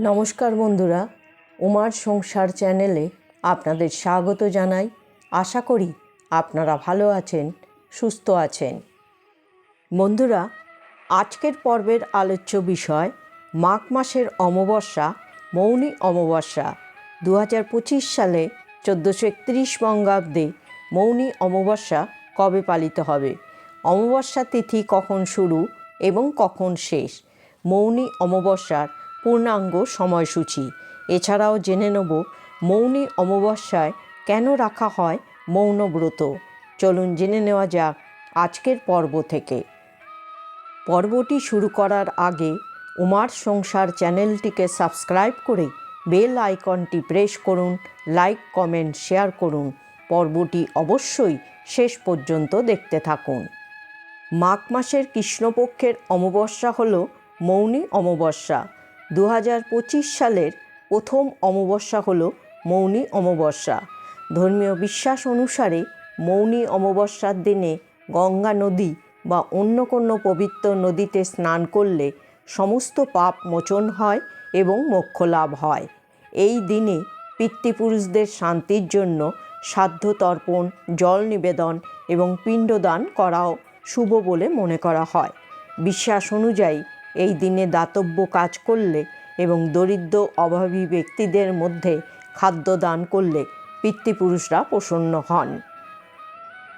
নমস্কার বন্ধুরা, উমার সংসার চ্যানেলে আপনাদের স্বাগত জানাই। আশা করি আপনারা ভালো আছেন, সুস্থ আছেন। বন্ধুরা, আজকের পর্বের আলোচ্য বিষয়, মাঘ মাসের অমাবস্যা, মৌনী অমাবস্যা। দু হাজার পঁচিশ সালে চোদ্দোশো একত্রিশ বঙ্গাব্দে মৌনী অমাবস্যা কবে পালিত হবে? অমাবস্যা তিথি কখন শুরু এবং কখন শেষ? মৌনী অমাবস্যার পূর্ণাঙ্গ সময়সূচি। এছাড়াও জেনে নেব, মৌনী অমাবস্যায় কেন রাখা হয় মৌনব্রত চলুন জেনে নেওয়া যাক আজকের পর্ব থেকে। পর্বটি শুরু করার আগে উমার সংসার চ্যানেলটিকে সাবস্ক্রাইব করে বেল আইকনটি প্রেস করুন, লাইক, কমেন্ট, শেয়ার করুন। পর্বটি অবশ্যই শেষ পর্যন্ত দেখতে থাকুন। মাঘ মাসের কৃষ্ণপক্ষের অমাবস্যা হল মৌনী অমাবস্যা। দু হাজার পঁচিশ সালের প্রথম অমাবস্যা হল মৌনী অমাবস্যা। ধর্মীয় বিশ্বাস অনুসারে মৌনী অমাবস্যার দিনে গঙ্গা নদী বা অন্য কোনো পবিত্র নদীতে স্নান করলে সমস্ত পাপ মোচন হয় এবং মোক্ষ লাভ হয়। এই দিনে পিতৃপুরুষদের শান্তির জন্য সাধ্য তর্পণ জল নিবেদন এবং পিণ্ডদান করাও শুভ বলে মনে করা হয়। বিশ্বাস অনুযায়ী এই দিনে দাতব্য কাজ করলে এবং দরিদ্র, অভাবী ব্যক্তিদের মধ্যে খাদ্য দান করলে পিতৃপুরুষরা প্রসন্ন হন।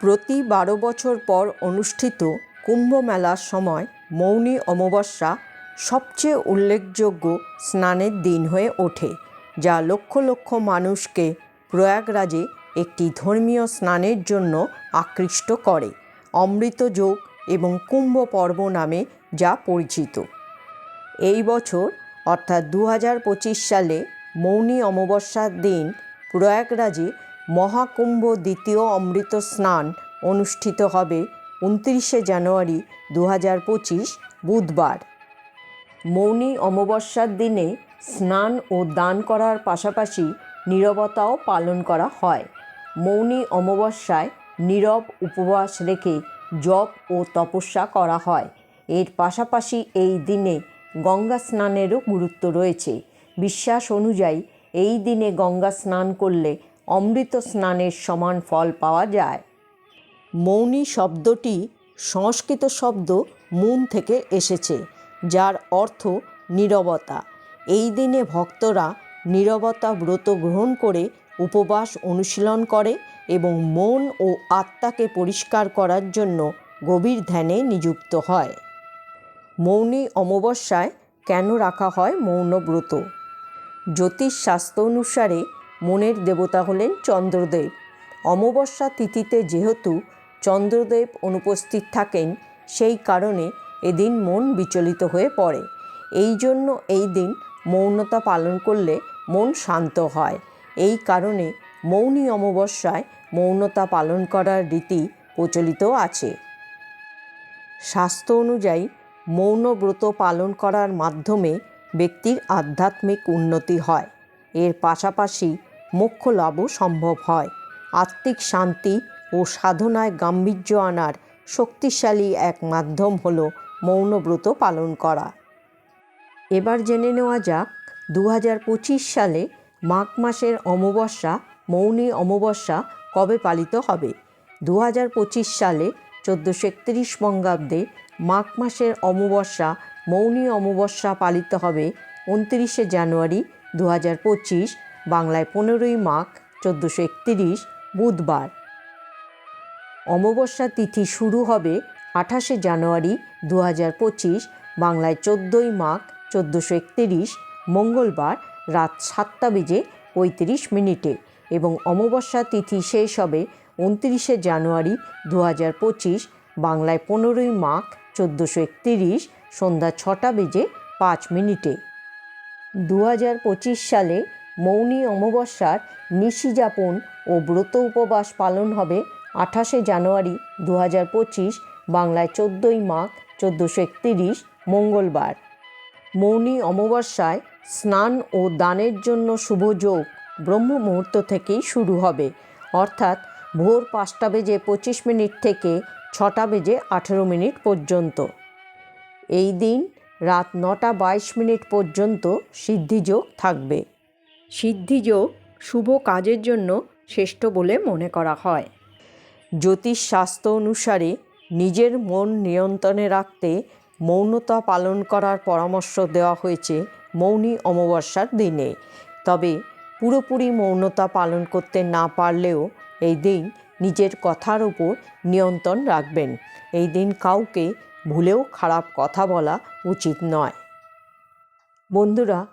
প্রতি বারো বছর পর অনুষ্ঠিত কুম্ভ মেলার সময় মৌনী অমাবস্যা সবচেয়ে উল্লেখযোগ্য স্নানের দিন হয়ে ওঠে, যা লক্ষ লক্ষ মানুষকে প্রয়াগরাজে একটি ধর্মীয় স্নানের জন্য আকৃষ্ট করে। অমৃত যোগ এবং কুম্ভ পর্ব নামে যা পরিচিত। এই বছর, অর্থাৎ দু হাজার পঁচিশ সালে মৌনী অমাবস্যার দিন, প্রয়াগরাজে মহাকুম্ভ দ্বিতীয় অমৃত স্নান অনুষ্ঠিত হবে উনত্রিশে জানুয়ারি দু হাজার পঁচিশ, বুধবার। মৌনী অমাবস্যার দিনে স্নান ও দান করার পাশাপাশি নীরবতাও পালন করা হয়। মৌনী অমাবস্যায় নীরব উপবাস রেখে জপ ও তপস্যা করা হয়। এর পাশাপাশি এই দিনে গঙ্গা স্নানেরও গুরুত্ব রয়েছে। বিশ্বাস অনুযায়ী, এই দিনে গঙ্গা স্নান করলে অমৃত স্নানের সমান ফল পাওয়া যায়। মৌনী শব্দটি সংস্কৃত শব্দ মুন থেকে এসেছে, যার অর্থ নীরবতা। এই দিনে ভক্তরা নীরবতা ব্রত গ্রহণ করে উপবাস অনুশীলন করে এবং মন ও আত্মাকে পরিষ্কার করার জন্য গভীর ধ্যানে নিযুক্ত হয়। মৌনী অমাবস্যায় কেন রাখা হয় মৌনব্রত জ্যোতিষ শাস্ত্র অনুসারে মনের দেবতা হলেন চন্দ্রদেব। অমাবস্যা তিথিতে যেহেতু চন্দ্রদেব অনুপস্থিত থাকেন, সেই কারণে এদিন মন বিচলিত হয়ে পড়ে। এই জন্য এই দিন মৌনতা পালন করলে মন শান্ত হয়। এই কারণে মৌনী অমাবস্যায় মৌনতা পালন করার রীতি প্রচলিত আছে। শাস্ত্র অনুযায়ী মৌন ব্রত পালন করার মাধ্যমে ব্যক্তির আধ্যাত্মিক উন্নতি হয়। এর পাশাপাশি মোক্ষ লাভও সম্ভব হয়। আত্মিক শান্তি ও সাধনায় গাম্ভীর্য আনার শক্তিশালী এক মাধ্যম হল মৌনব্রত পালন করা। এবার জেনে নেওয়া যাক দু হাজার পঁচিশ সালে মাঘ মাসের অমাবস্যা মৌনী অমাবস্যা কবে পালিত হবে? দু হাজার পঁচিশ সালে চোদ্দোশো একত্রিশ বঙ্গাব্দে মাঘ মাসের অমাবস্যা, মৌনী অমাবস্যা পালিত হবে উনত্রিশে জানুয়ারি দু হাজার পঁচিশ, বাংলায় পনেরোই মাঘ চোদ্দোশো একত্রিশ, বুধবার। অমাবস্যা তিথি শুরু হবে আঠাশে জানুয়ারি দু হাজার পঁচিশ, বাংলায় চোদ্দোই মাঘ চোদ্দোশো একতিরিশ, মঙ্গলবার রাত সাতটা বেজে পঁয়ত্রিশ মিনিটে এবং অমাবস্যা তিথি শেষ হবে উনত্রিশে জানুয়ারি দু হাজার পঁচিশ, বাংলায় পনেরোই মাঘ চোদ্দোশো একতিরিশ, সন্ধ্যা ছটা বেজে পাঁচ মিনিটে। দু হাজার পঁচিশ সালে মৌনী অমাবস্যার নিশি যাপন ও ব্রত উপবাস পালন হবে আঠাশে জানুয়ারি দু হাজার পঁচিশ, বাংলায় চোদ্দোই মাঘ চোদ্দোশো একতিরিশ, মঙ্গলবার। মৌনী অমাবস্যায় স্নান ও দানের জন্য শুভ যোগ ব্রহ্ম মুহূর্ত থেকেই শুরু হবে। অর্থাৎ ভোর পাঁচটা বেজে পঁচিশ মিনিট থেকে ছটা বেজে আঠেরো মিনিট পর্যন্ত। এই দিন রাত নটা বাইশ মিনিট পর্যন্ত সিদ্ধিযোগ থাকবে। সিদ্ধিযোগ শুভ কাজের জন্য শ্রেষ্ঠ বলে মনে করা হয়। জ্যোতিষ শাস্ত্র অনুসারে নিজের মন নিয়ন্ত্রণে রাখতে মৌনতা পালন করার পরামর্শ দেওয়া হয়েছে মৌনী অমাবস্যার দিনে। তবে পুরোপুরি মৌনতা পালন করতে না পারলেও এই দিন নিজের কথার উপর নিয়ন্ত্রণ রাখবেন। এই দিন কাউকে ভুলেও খারাপ কথা বলা উচিত নয়। বন্ধুরা,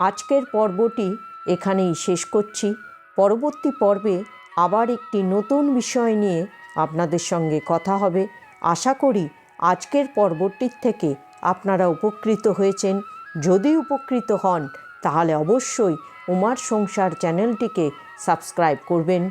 আজকের পর্বটি এখানেই শেষ করছি। পরবর্তী পর্বে আবার একটি নতুন বিষয় নিয়ে আপনাদের সঙ্গে কথা হবে। আশা করি আজকের পর্বটির থেকে আপনারা উপকৃত হয়েছেন। যদি উপকৃত হন, তাহলে অবশ্যই উমার সংসার চ্যানেলটিকে সাবস্ক্রাইব করবেন।